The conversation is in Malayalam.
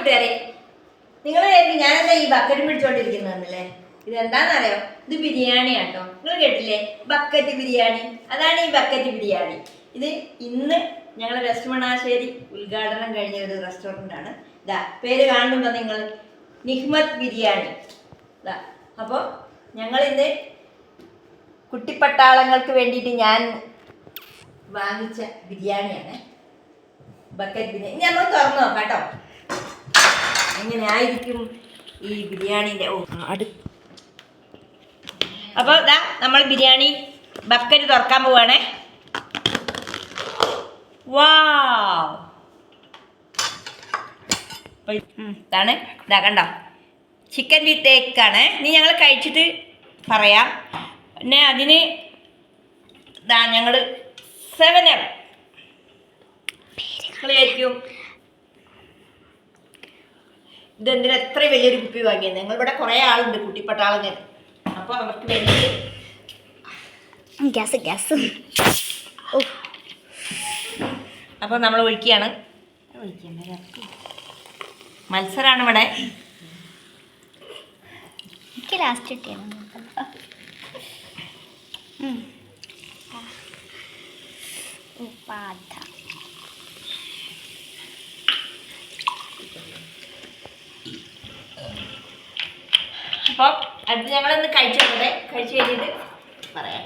കൂട്ടുകാരെ നിങ്ങൾ ഞാനെന്താ ഈ ബക്കറ്റ് പിടിച്ചോണ്ടിരിക്കുന്നതല്ലേ ഇത് എന്താണെന്നറിയോ ഇത് ബിരിയാണി ആട്ടോ നിങ്ങൾ കേട്ടില്ലേ? ബക്കറ്റ് ബിരിയാണി. അതാണ് ഈ ബക്കറ്റ് ബിരിയാണി. ഇത് ഇന്ന് ഞങ്ങൾ വെസ്റ്റ് ഉദ്ഘാടനം കഴിഞ്ഞ ഒരു റെസ്റ്റോറന്റ് ആണ്. ഇതാ പേര് കാണുന്നുണ്ടോ നിങ്ങൾ? നിഹ്മത് ബിരിയാണി. ഇതാ അപ്പോൾ ഞങ്ങളിന്ന് കുട്ടിപ്പട്ടാളങ്ങൾക്ക് വേണ്ടിയിട്ട് ഞാൻ വാങ്ങിച്ച ബിരിയാണിയാണ്. ബക്കറ്റ് ബിരിയാണി. നമ്മൾ തുറന്നു നോക്കാം കേട്ടോ. എങ്ങനെ ആയിരിക്കും ഈ ബിരിയാണിന്റെ. ഓ അടു അപ്പോൾ ഇതാ നമ്മൾ ബിരിയാണി ബക്കറ്റ് തുറക്കാൻ പോവാണേ. വാ ഇതാണ്. ഇതാ കണ്ടോ? ചിക്കൻ വിത്ത് എക്കാണ് ഇനി ഞങ്ങൾ കഴിച്ചിട്ട് പറയാം. പിന്നെ അതിന് ഇതാ ഞങ്ങൾ സെവൻ എം ഇതെന്തിനാ എത്ര വലിയൊരു കുപ്പി വാങ്ങിയത് ഞങ്ങളിവിടെ കുറേ ആളുണ്ട് കുട്ടിപ്പട്ടാളങ്ങൾ അപ്പോൾ അവർക്ക് വലിയ ഗ്യാസ് ഗ്യാസ് ഓ അപ്പോൾ നമ്മൾ ഒഴിക്കുകയാണ് മത്സരമാണ് ഇവിടെ എനിക്ക് ലാസ്റ്റ് കിട്ടിയാണ് ഉപാധ അപ്പോൾ അത് ഞങ്ങളൊന്ന് കഴിച്ചു നോക്കട്ടെ കഴിച്ചു കഴിഞ്ഞിട്ട് പറയാം